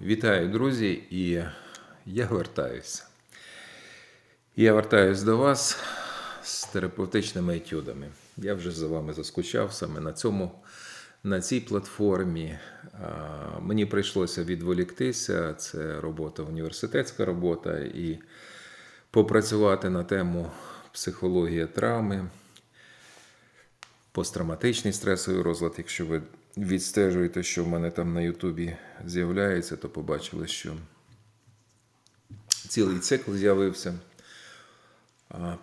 Вітаю, друзі, і я вертаюся. Я вертаюсь до вас з терапевтичними етюдами. Я вже за вами заскучав саме на цьому, на цій платформі. Мені прийшлося відволіктися. Це робота, університетська робота, і попрацювати на тему психологія травми, посттравматичний стресовий розлад. Якщо ви відстежуєте, що в мене там на Ютубі з'являється, то побачили, що цілий цикл з'явився.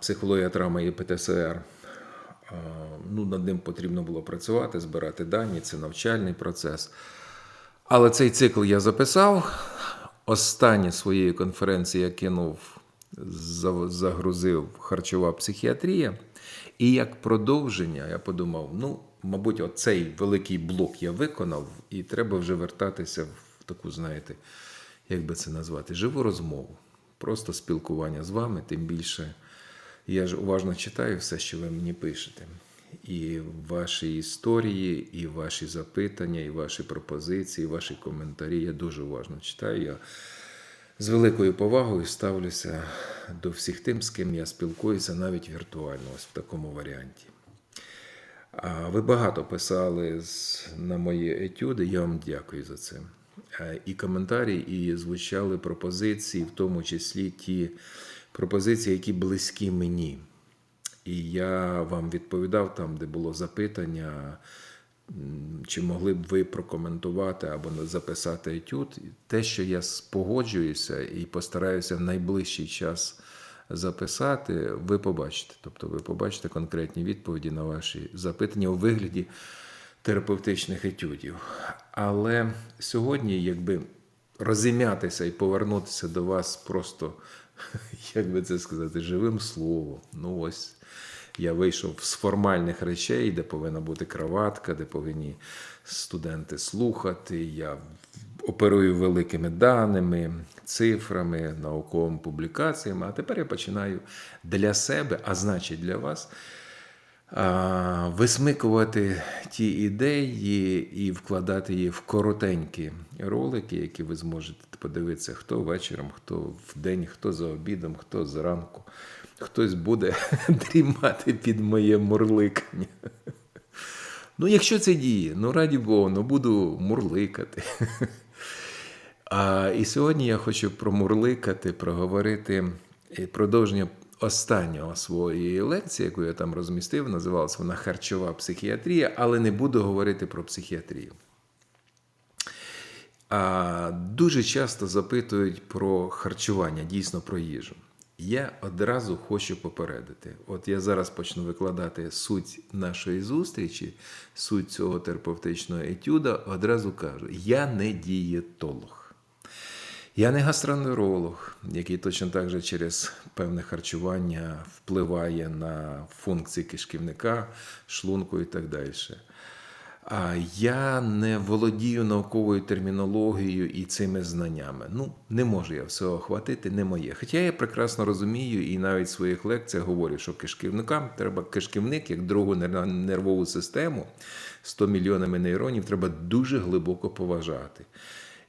Психологія травми і ПТСР. Ну, над ним потрібно було працювати, збирати дані, це навчальний процес. Але цей цикл я записав. Останнє своєї конференції я кинув, загрузив харчова психіатрія. І як продовження я подумав: ну, мабуть, оцей великий блок я виконав, і треба вже вертатися в таку, знаєте, як би це назвати, живу розмову. Просто спілкування з вами, тим більше я ж уважно читаю все, що ви мені пишете. І ваші історії, і ваші запитання, і ваші пропозиції, і ваші коментарі. Я дуже уважно читаю. Я з великою повагою ставлюся до всіх тим, з ким я спілкуюся, навіть віртуально, ось в такому варіанті. Ви багато писали на мої етюди, я вам дякую за це. І коментарі, і звучали пропозиції, в тому числі ті пропозиції, які близькі мені. І я вам відповідав там, де було запитання, чи могли б ви прокоментувати або записати етюд. Те, що я погоджуюся і постараюся в найближчий час записати, ви побачите. Тобто ви побачите конкретні відповіді на ваші запитання у вигляді терапевтичних етюдів. Але сьогодні, якби розім'ятися і повернутися до вас просто, як би це сказати, живим словом. Ну ось я вийшов з формальних речей, де повинна бути краватка, де повинні студенти слухати. Я оперую великими даними, цифрами, науковими публікаціями. А тепер я починаю для себе, а значить для вас, висмикувати ті ідеї і вкладати їх в коротенькі ролики, які ви зможете подивитися, хто вечором, хто вдень, хто за обідом, хто зранку. Хтось буде дрімати під моє мурликання. Ну, якщо це діє, ну раді Богу, ну буду мурликати. А, і сьогодні я хочу промурликати, проговорити продовження останнього своєї лекції, яку я там розмістив, називалась вона Харчова психіатрія, але не буду говорити про психіатрію. А, дуже часто запитують про харчування, дійсно про їжу. Я одразу хочу попередити. От я зараз почну викладати суть нашої зустрічі, суть цього терапевтичного етюда. Одразу кажу: я не дієтолог. Я не гастроентеролог, який точно так же через певне харчування впливає на функції кишківника, шлунку і так далі. Я не володію науковою термінологією і цими знаннями. Ну, не можу я всього охватити, не моє. Хоча я прекрасно розумію і навіть в своїх лекціях говорю, що кишківникам треба кишківник як другу нер- нервову систему 100 мільйонами нейронів треба дуже глибоко поважати.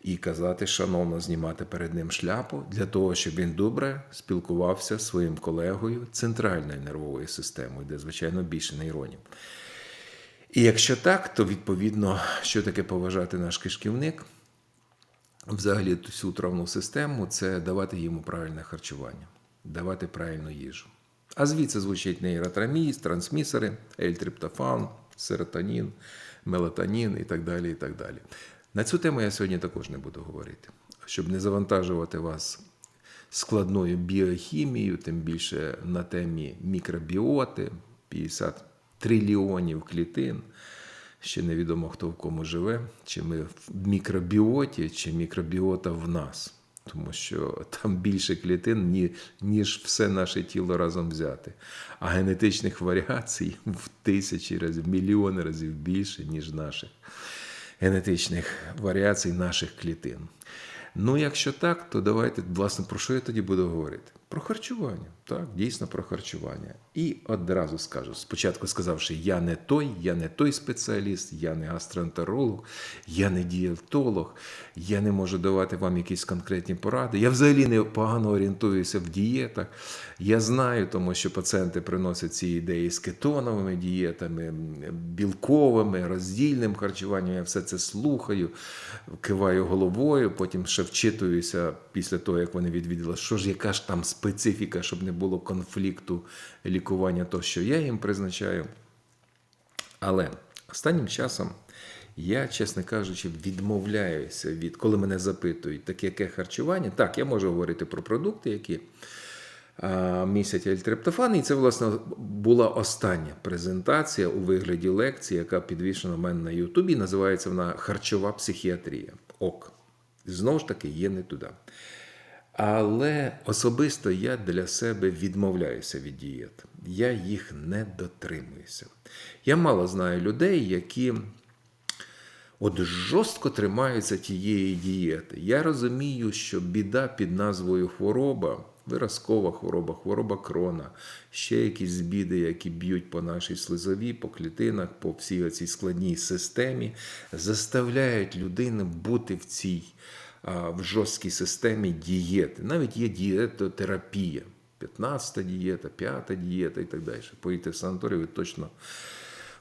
І казати, шановно, знімати перед ним шляпу для того, щоб він добре спілкувався зі своїм колегою центральної нервової системою, де, звичайно, більше нейронів. І якщо так, то відповідно, що таке поважати наш кишківник, взагалі всю травну систему, це давати йому правильне харчування, давати правильну їжу. А звідси звучить нейротраміз, трансмісери, ельтриптофан, серотонін, мелатонін і так далі. і так далі. На цю тему я сьогодні також не буду говорити, щоб не завантажувати вас складною біохімією, тим більше на темі мікробіоти, 50 трильйонів клітин. Ще невідомо, хто в кому живе, чи ми в мікробіоті, чи мікробіота в нас. Тому що там більше клітин, ніж все наше тіло разом взяте. А генетичних варіацій в тисячі разів, в мільйони разів більше, ніж наших генетичних варіацій наших клітин. Ну, якщо так, то давайте, власне, про що я тоді буду говорити? Про харчування, так, дійсно про харчування. І одразу скажу: спочатку сказавши, я не той, я не той спеціаліст, я не гастроентеролог, я не дієтолог, я не можу давати вам якісь конкретні поради. Я взагалі не погано орієнтуюся в дієтах. Я знаю, тому що пацієнти приносять ці ідеї з кетоновими дієтами, білковими, роздільним харчуванням. Я все це слухаю, киваю головою, потім ще вчитуюся після того, як вони відвідали, що ж, яка ж там специфіка, щоб не було конфлікту лікування, то що я їм призначаю. Але останнім часом я, чесно кажучи, відмовляюся від, коли мене запитують, таке яке харчування. Так, я можу говорити про продукти, які а, містять ельтрептофан. І це, власне, була остання презентація у вигляді лекції, яка підвішена в мене на Ютубі. Називається вона Харчова психіатрія. ОК. Знову ж таки, є не туди. Але особисто я для себе відмовляюся від дієт. Я їх не дотримуюся. Я мало знаю людей, які от жорстко тримаються тієї дієти. Я розумію, що біда під назвою хвороба, виразкова хвороба, хвороба крона, ще якісь біди, які б'ють по нашій слизовій, по клітинах, по всій цій складній системі, заставляють людину бути в цій в жорсткій системі дієти. Навіть є дієтотерапія. 15-та дієта, 5-та дієта і так далі. Поїдете в санаторій, ви точно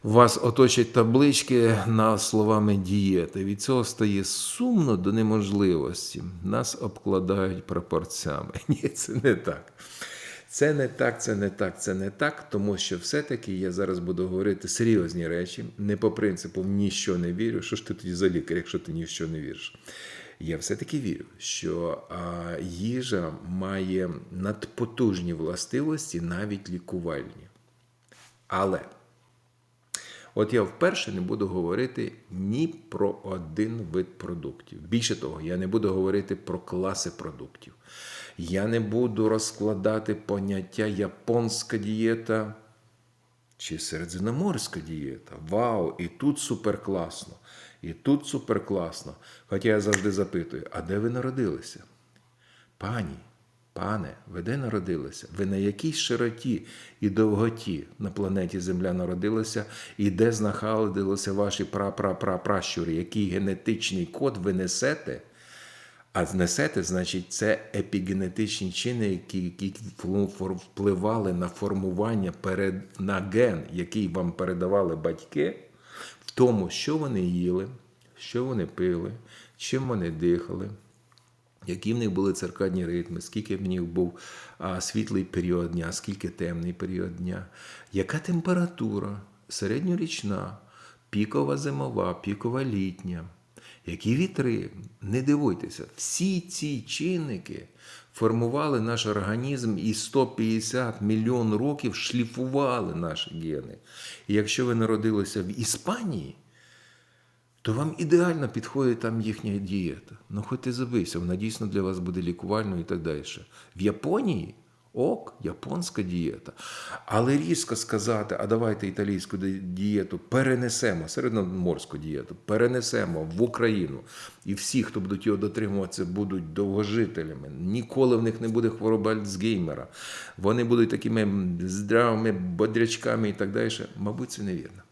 вас оточать таблички на словами дієти. Від цього стає сумно до неможливості. Нас обкладають пропорцями. Ні, це не так. Це не так, це не так, це не так, тому що все-таки я зараз буду говорити серйозні речі, не по принципу в ніщо не вірю. Що ж ти тоді за лікар, якщо ти ні в що не віриш? Я все-таки вірю, що їжа має надпотужні властивості, навіть лікувальні. Але от я вперше не буду говорити ні про один вид продуктів. Більше того, я не буду говорити про класи продуктів. Я не буду розкладати поняття японська дієта чи середземноморська дієта. Вау! І тут супер класно. І тут супер класно. Хоча я завжди запитую: а де ви народилися? Пані, пане, ви де народилися? Ви на якій широті і довготі на планеті Земля народилися, і де знаходилися ваші прапрапрапращури? Який генетичний код ви несете? А знесете, значить, це епігенетичні чини, які які впливали на формування перед, на ген, який вам передавали батьки, тому, що вони їли, що вони пили, чим вони дихали, які в них були циркадні ритми, скільки в них був світлий період дня, скільки темний період дня, яка температура, середньорічна, пікова зимова, пікова літня. Які вітри, не дивуйтеся, всі ці чинники формували наш організм і 150 мільйон років шліфували наші гени. І якщо ви народилися в Іспанії, то вам ідеально підходить там їхня дієта. Ну, хоч і забийся, вона дійсно для вас буде лікувальною і так далі. В Японії ок, японська дієта. Але різко сказати, а давайте італійську дієту перенесемо, середноморську дієту, перенесемо в Україну. І всі, хто будуть його дотримуватися, будуть довгожителями. Ніколи в них не буде хвороби Альцгеймера. Вони будуть такими здравими бодрячками і так далі. Мабуть, це невірно.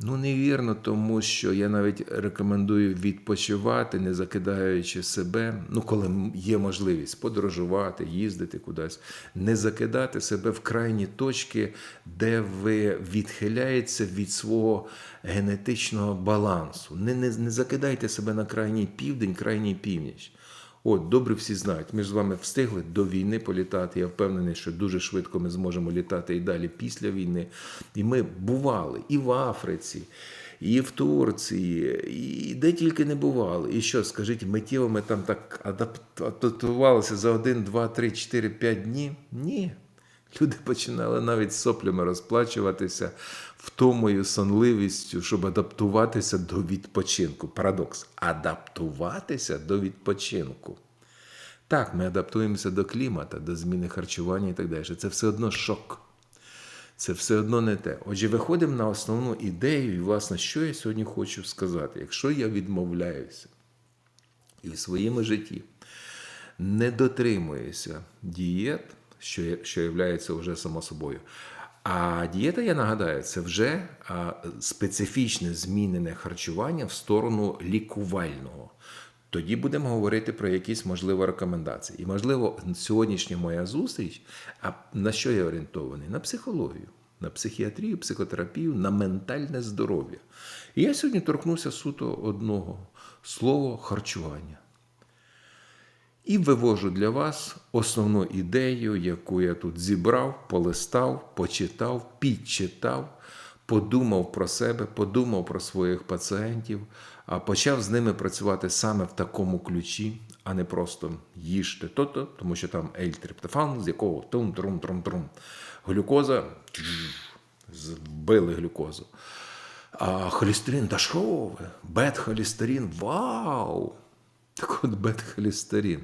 Ну, невірно, тому що я навіть рекомендую відпочивати, не закидаючи себе. Ну, коли є можливість подорожувати, їздити кудись, не закидати себе в крайні точки, де ви відхиляєтеся від свого генетичного балансу. Не, не, не закидайте себе на крайній південь, крайній північ. От, добре всі знають, ми ж з вами встигли до війни політати. Я впевнений, що дуже швидко ми зможемо літати і далі після війни. І ми бували і в Африці, і в Турції, і де тільки не бували. І що, скажіть, миттєво ми там так адаптувалися за один, два, три, чотири, п'ять днів? Ні. Люди починали навіть соплями розплачуватися втомою, сонливістю, щоб адаптуватися до відпочинку. Парадокс. Адаптуватися до відпочинку. Так, ми адаптуємося до клімата, до зміни харчування і так далі. Це все одно шок. Це все одно не те. Отже, виходимо на основну ідею, і, власне, що я сьогодні хочу сказати. Якщо я відмовляюся і в своєму житті не дотримуєшся дієт, що, що є вже само собою. А дієта, я нагадаю, це вже специфічне змінене харчування в сторону лікувального. Тоді будемо говорити про якісь можливі рекомендації. І, можливо, сьогоднішня моя зустріч, а на що я орієнтований? На психологію, на психіатрію, психотерапію, на ментальне здоров'я. І я сьогодні торкнуся суто одного слово харчування. І вивожу для вас основну ідею, яку я тут зібрав, полистав, почитав, підчитав, подумав про себе, подумав про своїх пацієнтів, а почав з ними працювати саме в такому ключі, а не просто їжте то-то, тому що там L-триптофан, з якого трум-трум-трум-трум. Глюкоза збили глюкозу. А холестерин, та що ви? Бет-холестерин, вау! Так от бета-холестерин.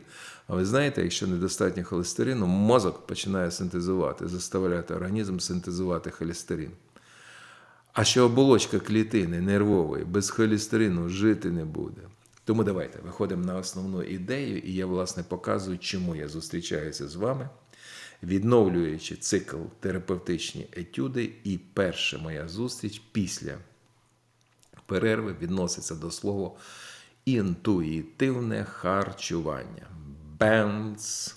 А ви знаєте, якщо недостатньо холестерину, мозок починає синтезувати, заставляти організм синтезувати холестерин. А що оболочка клітини нервової без холестерину жити не буде. Тому давайте виходимо на основну ідею, і я, власне, показую, чому я зустрічаюся з вами, відновлюючи цикл терапевтичні етюди. І перша моя зустріч після перерви відноситься до слова інтуїтивне харчування. Бенц.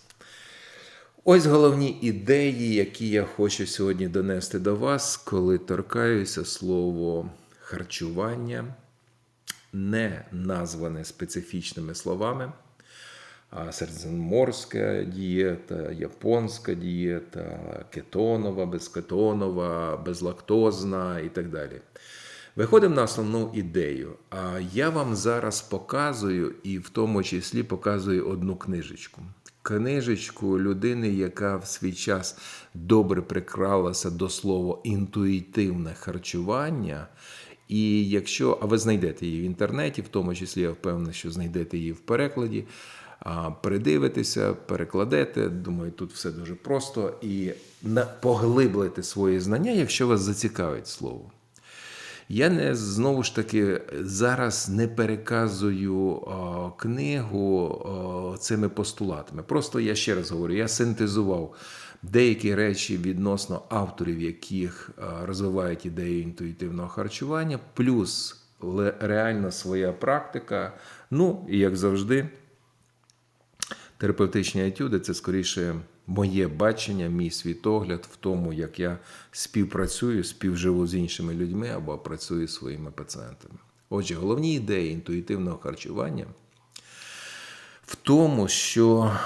Ось головні ідеї, які я хочу сьогодні донести до вас, коли торкаюся слово харчування, не назване специфічними словами. А середземноморська дієта, японська дієта, кетонова, безкетонова, безлактозна і так далі. Виходимо на основну ідею. А я вам зараз показую, і в тому числі показую одну книжечку. Книжечку людини, яка в свій час добре прикралася до слова інтуїтивне харчування. І якщо, а ви знайдете її в інтернеті, в тому числі я впевнений, що знайдете її в перекладі, а, передивитеся, перекладете. Думаю, тут все дуже просто і поглиблите свої знання, якщо вас зацікавить слово. Я не знову ж таки зараз не переказую о, книгу о, цими постулатами. Просто я ще раз говорю, я синтезував деякі речі відносно авторів, яких розвивають ідею інтуїтивного харчування, плюс реальна своя практика. Ну і як завжди, терапевтичні етюди це скоріше моє бачення, мій світогляд в тому, як я співпрацюю, співживу з іншими людьми або працюю зі своїми пацієнтами. Отже, головні ідеї інтуїтивного харчування в тому, що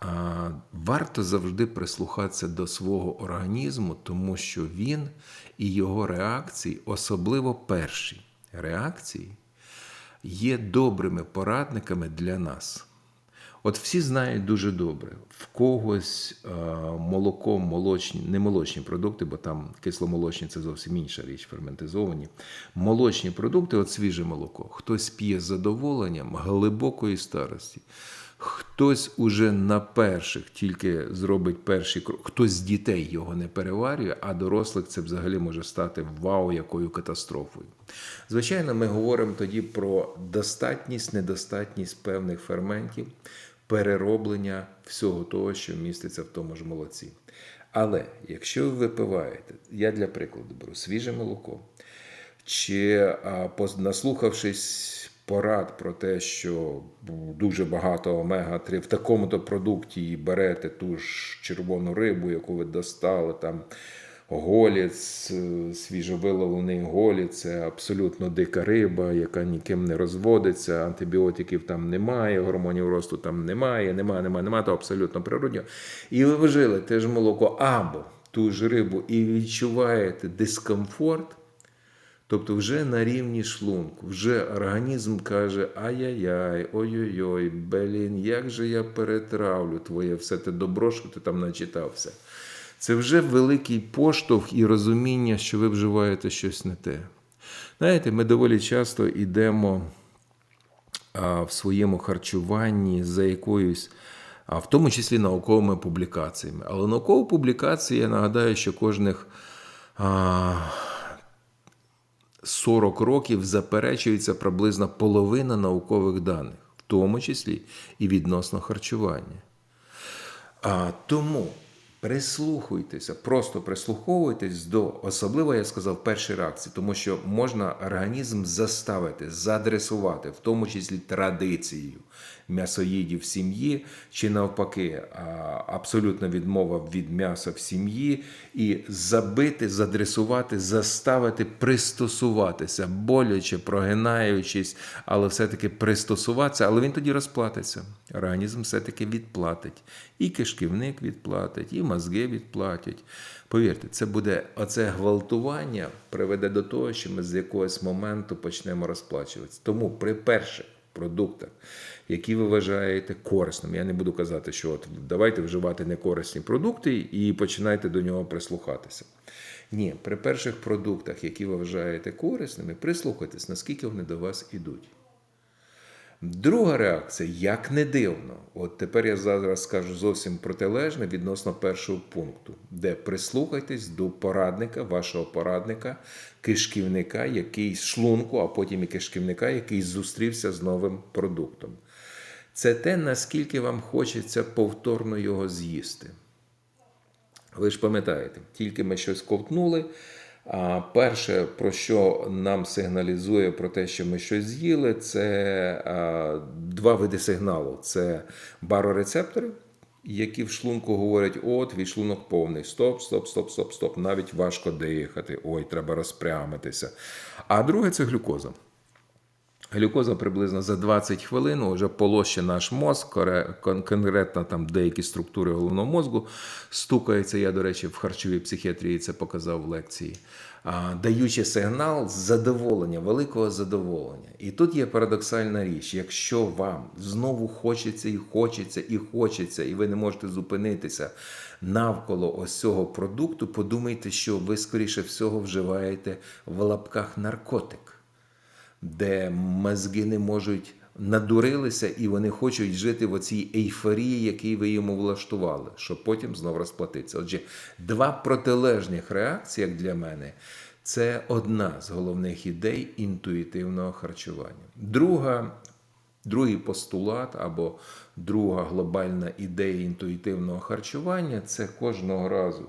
а, варто завжди прислухатися до свого організму, тому що він і його реакції, особливо перші реакції, є добрими порадниками для нас. От всі знають дуже добре, в когось е, молоко, молочні, не молочні продукти, бо там кисломолочні це зовсім інша річ, ферментизовані. Молочні продукти, от свіже молоко, хтось п'є з задоволенням глибокої старості. Хтось уже на перших тільки зробить перший крок, хтось з дітей його не переварює, а дорослих це взагалі може стати вау, якою катастрофою. Звичайно, ми говоримо тоді про достатність, недостатність певних ферментів, перероблення всього того, що міститься в тому ж молоці. Але якщо ви випиваєте, я для прикладу беру свіже молоко, чи наслухавшись порад про те, що дуже багато омега-3 в такому-то продукті і берете ту ж червону рибу, яку ви достали, там голіць, е, свіжовиловлений голіць, це абсолютно дика риба, яка ніким не розводиться, антибіотиків там немає, гормонів росту там немає, немає, немає, немає, то абсолютно природньо. І ви вжили те ж молоко або ту ж рибу і відчуваєте дискомфорт. Тобто вже на рівні шлунку, вже організм каже: ай-яй-яй, ой-ой-ой, блін, як же я перетравлю твоє все те добро, що ти там начитався. Це вже великий поштовх і розуміння, що ви вживаєте щось не те. Знаєте, ми доволі часто йдемо в своєму харчуванні за якоюсь, в тому числі науковими публікаціями. Але наукові публікації, я нагадаю, що кожних. 40 років заперечується приблизно половина наукових даних. В тому числі і відносно харчування. А, тому прислухуйтеся, просто прислуховуйтесь до, особливо я сказав, першої реакції, тому що можна організм заставити, задресувати, в тому числі традицією м'ясоїдів сім'ї, чи навпаки, абсолютна відмова від м'яса в сім'ї, і забити, задресувати, заставити пристосуватися, боляче, прогинаючись, але все-таки пристосуватися, але він тоді розплатиться. Організм все-таки відплатить. І кишківник відплатить, і мозги відплатять. Повірте, це буде оце гвалтування приведе до того, що ми з якогось моменту почнемо розплачуватися. Тому при перших продуктах, які ви вважаєте корисними, я не буду казати, що от давайте вживати некорисні продукти і починайте до нього прислухатися. Ні, при перших продуктах, які ви вважаєте корисними, прислухайтесь, наскільки вони до вас ідуть. Друга реакція, як не дивно, от тепер я зараз скажу зовсім протилежне відносно першого пункту, де прислухайтесь до порадника, вашого порадника, кишківника, який шлунку, а потім і кишківника, який зустрівся з новим продуктом. Це те, наскільки вам хочеться повторно його з'їсти. Ви ж пам'ятаєте, тільки ми щось ковтнули. А перше, про що нам сигналізує про те, що ми щось з'їли, це два види сигналу: це барорецептори, які в шлунку говорять: от, твій шлунок повний. Стоп, стоп, стоп, стоп, стоп. Навіть важко дихати. Ой, треба розпрямитися. А друге це глюкоза. Глюкоза приблизно за 20 хвилин вже полоще наш мозк, конкретно там деякі структури головного мозку стукаються. Я, до речі, в харчовій психіатрії це показав в лекції, даючи сигнал задоволення, великого задоволення. І тут є парадоксальна річ: якщо вам знову хочеться і хочеться, і хочеться, і ви не можете зупинитися навколо ось цього продукту, подумайте, що ви, скоріше всього, вживаєте в лапках наркотик де мозги не можуть надурилися і вони хочуть жити в оцій ейфорії, який ви йому влаштували, щоб потім знов розплатитися. Отже, два протилежних реакції, як для мене, це одна з головних ідей інтуїтивного харчування. Друга. Другий постулат або друга глобальна ідея інтуїтивного харчування це кожного разу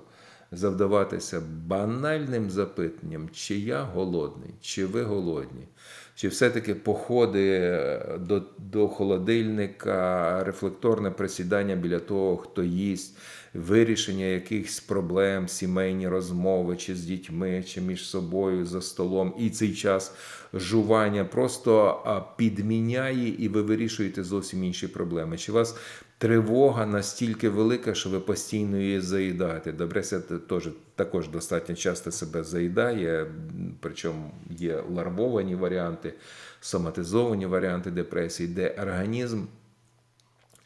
завдаватися банальним запитанням, чи я голодний, чи ви голодні, чи все-таки походи е, до, до холодильника, рефлекторне присідання біля того, хто їсть, вирішення якихось проблем, сімейні розмови, чи з дітьми, чи між собою за столом, і цей час жування просто підміняє, і ви вирішуєте зовсім інші проблеми. Чи вас тривога настільки велика, що ви постійно її заїдаєте. Депресія теж також достатньо часто себе заїдає, причому є ларвовані варіанти, соматизовані варіанти депресії, де організм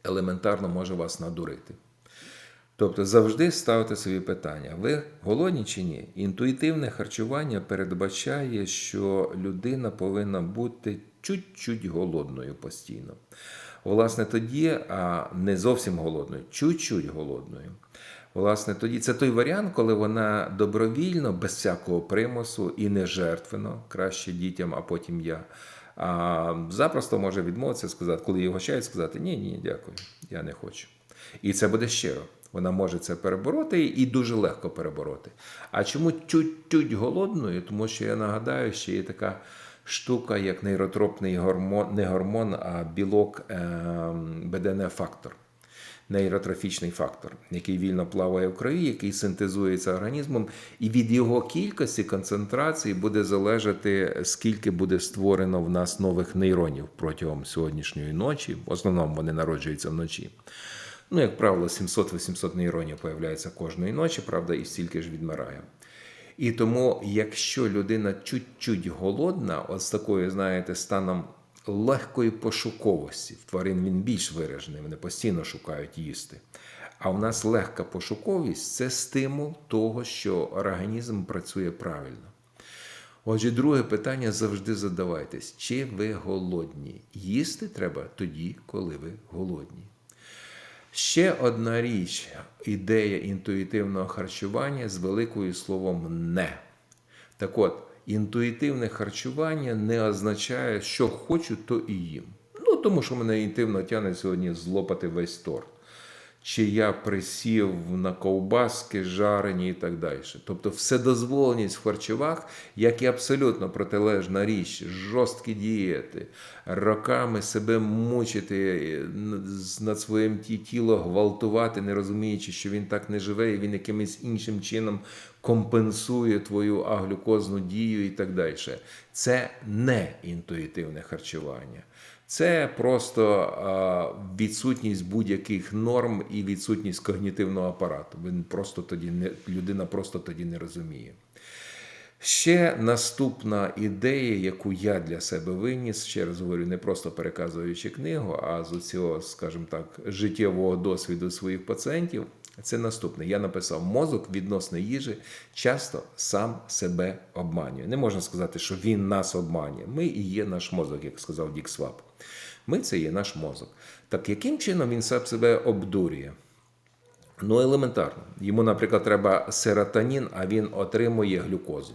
елементарно може вас надурити. Тобто завжди ставте собі питання: ви голодні чи ні? Інтуїтивне харчування передбачає, що людина повинна бути чуть-чуть голодною постійно. Власне, тоді а не зовсім голодною, чуть-чуть голодною. Власне, тоді це той варіант, коли вона добровільно, без всякого примусу і не жертвено, краще дітям, а потім я. А запросто може відмовитися, сказати, коли її гощають, сказати Ні, ні, дякую, я не хочу. І це буде щиро. Вона може це перебороти і дуже легко перебороти. А чому чуть-чуть голодною? Тому що я нагадаю, що є така штука, як нейротропний гормон, не гормон, а білок ем, БДН-фактор. Нейротрофічний фактор, який вільно плаває в крові, який синтезується організмом, і від його кількості концентрації буде залежати, скільки буде створено в нас нових нейронів протягом сьогоднішньої ночі. В основному вони народжуються вночі. Ну, як правило, 700-800 нейронів появляється кожної ночі, правда, і стільки ж відмирає. І тому, якщо людина чуть-чуть голодна, от з такою, знаєте, станом легкої пошуковості, в тварин він більш виражений, вони постійно шукають їсти. А в нас легка пошуковість це стимул того, що організм працює правильно. Отже, друге питання завжди задавайтесь: чи ви голодні? Їсти треба тоді, коли ви голодні. Ще одна річ, ідея інтуїтивного харчування з великою словом не. Так от, інтуїтивне харчування не означає, що хочу, то і їм. Ну, тому що мене інтуїтивно тягне сьогодні злопати весь торт. Чи я присів на ковбаски, жарені і так далі. Тобто вседозволеність в харчовах, як і абсолютно протилежна річ, жорсткі дієти, роками себе мучити, над своїм ті- тіло гвалтувати, не розуміючи, що він так не живе, і він якимось іншим чином компенсує твою аглюкозну дію і так далі. Це не інтуїтивне харчування. Це просто відсутність будь-яких норм і відсутність когнітивного апарату. Він просто тоді не людина просто тоді не розуміє. Ще наступна ідея, яку я для себе виніс, ще раз говорю, не просто переказуючи книгу, а з цього, скажімо так, життєвого досвіду своїх пацієнтів. Це наступне. Я написав: мозок відносно їжі часто сам себе обманює. Не можна сказати, що він нас обманює. Ми і є наш мозок, як сказав Дік Свап. Ми це є наш мозок. Так яким чином він сам себе обдурює? Ну, елементарно. Йому, наприклад, треба серотонін, а він отримує глюкозу.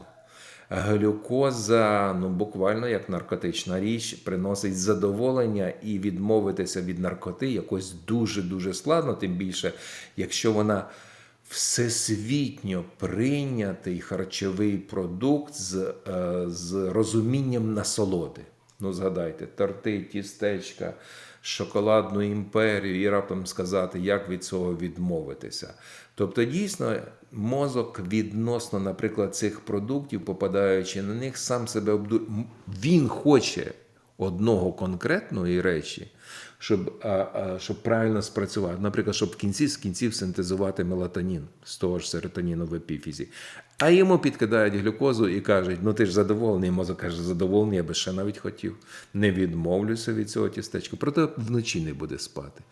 Глюкоза, ну буквально як наркотична річ, приносить задоволення і відмовитися від наркоти якось дуже-дуже складно, тим більше, якщо вона всесвітньо прийнятий харчовий продукт з, е, з розумінням насолоди. Ну, згадайте, торти, тістечка, шоколадну імперію, і раптом сказати, як від цього відмовитися. Тобто, дійсно, мозок відносно, наприклад, цих продуктів, попадаючи на них, сам себе обду... Він хоче одного конкретної речі, щоб, а, а, щоб правильно спрацювати. Наприклад, щоб в кінці з кінців синтезувати мелатонін з того ж серотоніну в епіфізі. А йому підкидають глюкозу і кажуть: ну ти ж задоволений. Мозок каже, задоволений, я би ще навіть хотів. Не відмовлюся від цього тістечка, проте вночі не буде спати.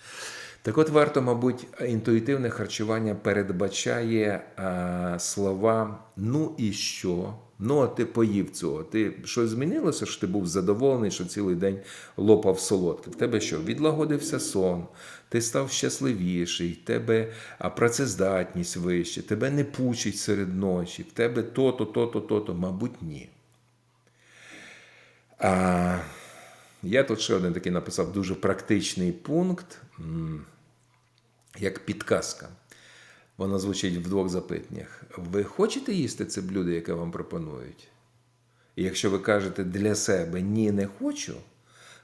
Так от варто, мабуть, інтуїтивне харчування передбачає а, слова ну і що? Ну, а ти поїв цього. Ти щось змінилося, що ти був задоволений, що цілий день лопав солодке. В тебе що? Відлагодився сон, ти став щасливіший, тебе працездатність вища, тебе не пучить серед ночі, в тебе то-то, то-то, то-то. Мабуть, ні. А, я тут ще один такий написав дуже практичний пункт, як підказка. Вона звучить в двох запитаннях. Ви хочете їсти це блюдо, яке вам пропонують? І якщо ви кажете для себе ні, не хочу,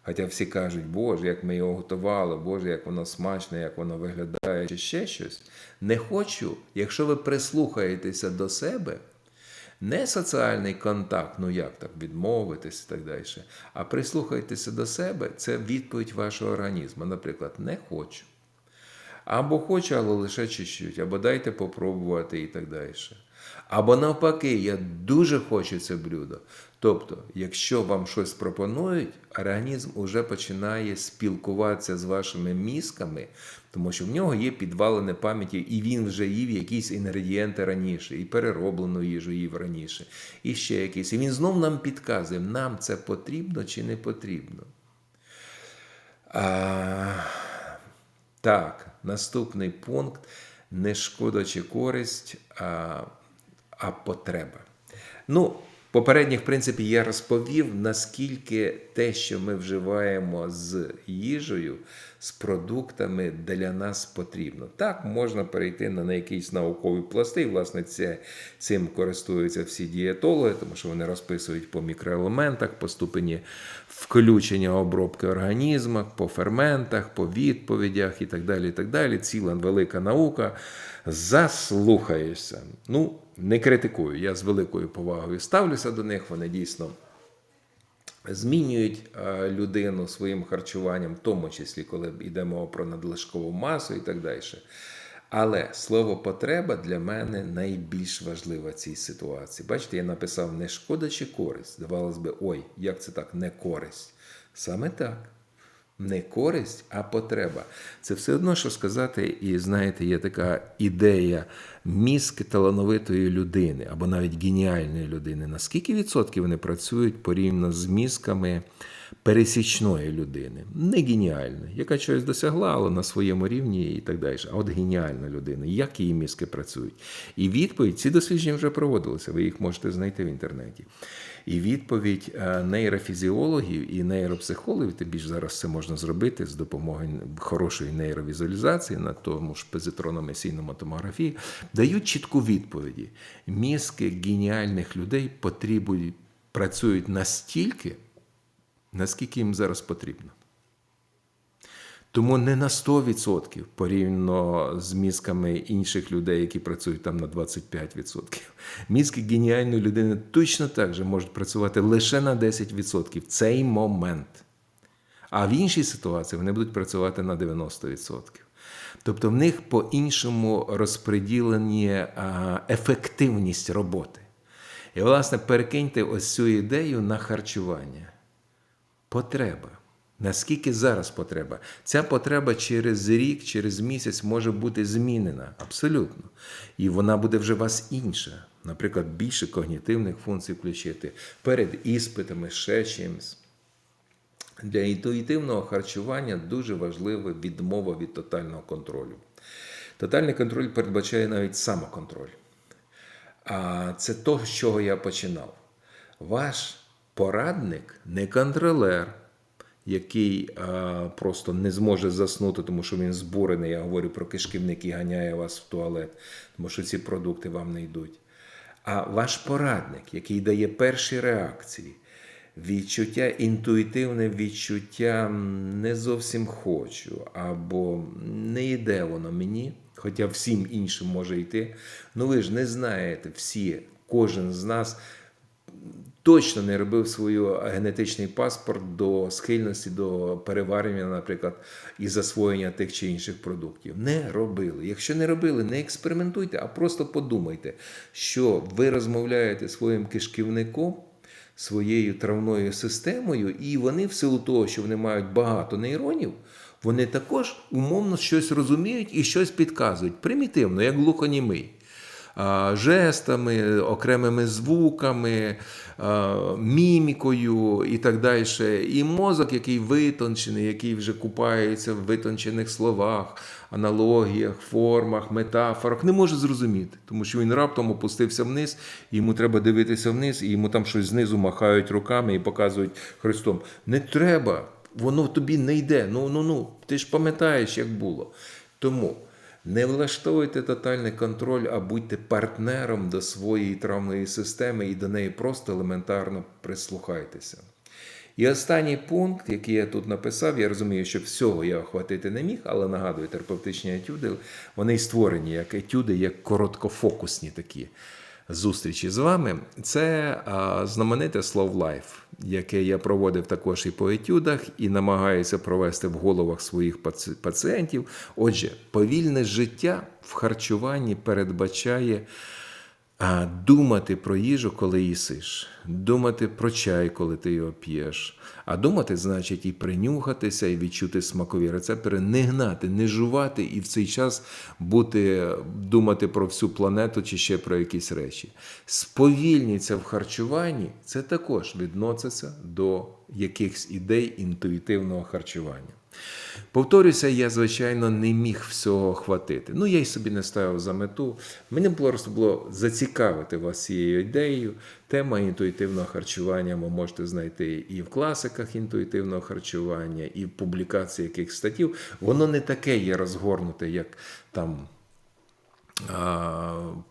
хоча всі кажуть, Боже, як ми його готували, Боже, як воно смачне, як воно виглядає, чи ще щось, не хочу, якщо ви прислухаєтеся до себе, не соціальний контакт, ну як так, відмовитись і так далі, а прислухайтеся до себе, це відповідь вашого організму. Наприклад, не хочу. Або хочу, але лише чуть-чуть, або дайте попробувати і так далі. Або навпаки, я дуже хочу це блюдо. Тобто, якщо вам щось пропонують, організм уже починає спілкуватися з вашими мізками, тому що в нього є підвалини пам'яті, і він вже їв якісь інгредієнти раніше, і перероблену їжу їв раніше, і ще якісь. І він знов нам підказує, нам це потрібно чи не потрібно. А... Так, наступний пункт не шкода чи користь, а, а потреба. Ну, попередніх, в принципі, я розповів, наскільки те, що ми вживаємо з їжею, з продуктами для нас потрібно. Так, можна перейти на якісь наукові пласти, і, власне, це, цим користуються всі дієтологи, тому що вони розписують по мікроелементах, по ступені включення обробки організму, по ферментах, по відповідях і так далі. і так далі. Ціла велика наука. Заслухаєшся. Ну, не критикую. Я з великою повагою ставлюся до них. Вони дійсно змінюють е, людину своїм харчуванням, в тому числі, коли йде мова про надлишкову масу і так далі. Але слово потреба для мене найбільш важливе в цій ситуації. Бачите, я написав не шкода чи користь. Здавалось би, ой, як це так, не користь. Саме так. Не користь, а потреба. Це все одно, що сказати, і знаєте, є така ідея мізки талановитої людини або навіть геніальної людини. На скільки відсотків вони працюють порівняно з мізками пересічної людини, не геніальної, яка щось досягла, але на своєму рівні і так далі. А от геніальна людина, як її мізки працюють. І відповідь, ці дослідження вже проводилися, ви їх можете знайти в інтернеті. І відповідь е, нейрофізіологів і нейропсихологів, ти більш зараз це можна зробити з допомогою хорошої нейровізуалізації на тому ж позитронно-емісійному томографії, дають чітку відповіді. Мізки геніальних людей потребують, працюють настільки, наскільки їм зараз потрібно. Тому не на 100% порівняно з мізками інших людей, які працюють там на 25%. Мізки геніальної людини точно так же можуть працювати лише на 10% в цей момент. А в іншій ситуації вони будуть працювати на 90%. Тобто в них по-іншому розподілені ефективність роботи. І, власне, перекиньте ось цю ідею на харчування. Потреба. Наскільки зараз потреба? Ця потреба через рік, через місяць може бути змінена абсолютно. І вона буде вже вас інша. Наприклад, більше когнітивних функцій включити перед іспитами, ще чимось. Для інтуїтивного харчування дуже важлива відмова від тотального контролю. Тотальний контроль передбачає навіть самоконтроль. А це то, з чого я починав. Ваш порадник не контролер, який а, просто не зможе заснути, тому що він збурений. Я говорю про кишківник і ганяє вас в туалет, тому що ці продукти вам не йдуть. А ваш порадник, який дає перші реакції, відчуття, інтуїтивне відчуття не зовсім хочу, або не йде воно мені, хоча всім іншим може йти. Ну ви ж не знаєте всі, кожен з нас точно не робив свою генетичний паспорт до схильності до переварення, наприклад, і засвоєння тих чи інших продуктів. Не робили. Якщо не робили, не експериментуйте, а просто подумайте, що ви розмовляєте своїм кишківником. Своєю травною системою, і вони, в силу того, що вони мають багато нейронів, вони також умовно щось розуміють і щось підказують. Примітивно, як глухонімий жестами, окремими звуками, мімікою і так далі. І мозок, який витончений, який вже купається в витончених словах, аналогіях, формах, метафорах, не може зрозуміти, тому що він раптом опустився вниз, і йому треба дивитися вниз, і йому там щось знизу махають руками і показують Христом. Не треба, воно тобі не йде. Ну, ну, ну, ти ж пам'ятаєш, як було. Тому. Не влаштовуйте тотальний контроль, а будьте партнером до своєї травної системи і до неї просто елементарно прислухайтеся. І останній пункт, який я тут написав, я розумію, що всього я охватити не міг, але нагадую, терапевтичні етюди, вони й створені як етюди, як короткофокусні такі зустрічі з вами. Це а, знамените Slow Life, яке я проводив також і по етюдах, і намагаюся провести в головах своїх паці- пацієнтів. Отже, повільне життя в харчуванні передбачає. А думати про їжу, коли їсиш, думати про чай, коли ти його п'єш. А думати значить і принюхатися, і відчути смакові рецептори, не гнати, не жувати і в цей час бути, думати про всю планету чи ще про якісь речі. Сповільніться в харчуванні це також відноситься до якихось ідей інтуїтивного харчування. Повторюся, я, звичайно, не міг всього хватити. Ну, я й собі не ставив за мету. Мені просто було зацікавити вас цією ідеєю. Тема інтуїтивного харчування ви можете знайти і в класиках інтуїтивного харчування, і в публікації яких статтів. Воно не таке є розгорнуте, як там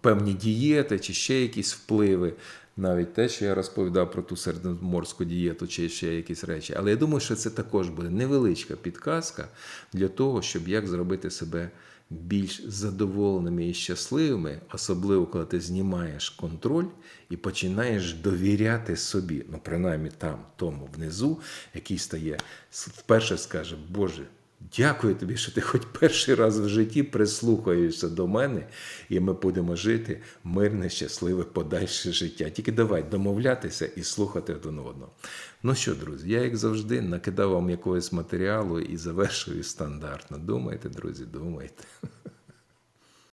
певні дієти чи ще якісь впливи. Навіть те, що я розповідав про ту середземноморську дієту, чи ще якісь речі. Але я думаю, що це також буде невеличка підказка для того, щоб як зробити себе більш задоволеними і щасливими, особливо коли ти знімаєш контроль і починаєш довіряти собі, ну принаймні там, тому внизу, який стає вперше скаже, Боже. Дякую тобі, що ти хоч перший раз в житті прислухаєшся до мене, і ми будемо жити мирне, щасливе, подальше життя. Тільки давай домовлятися і слухати один одного. Ну що, друзі, я, як завжди, накидав вам якогось матеріалу і завершую стандартно. Думайте, друзі, думайте.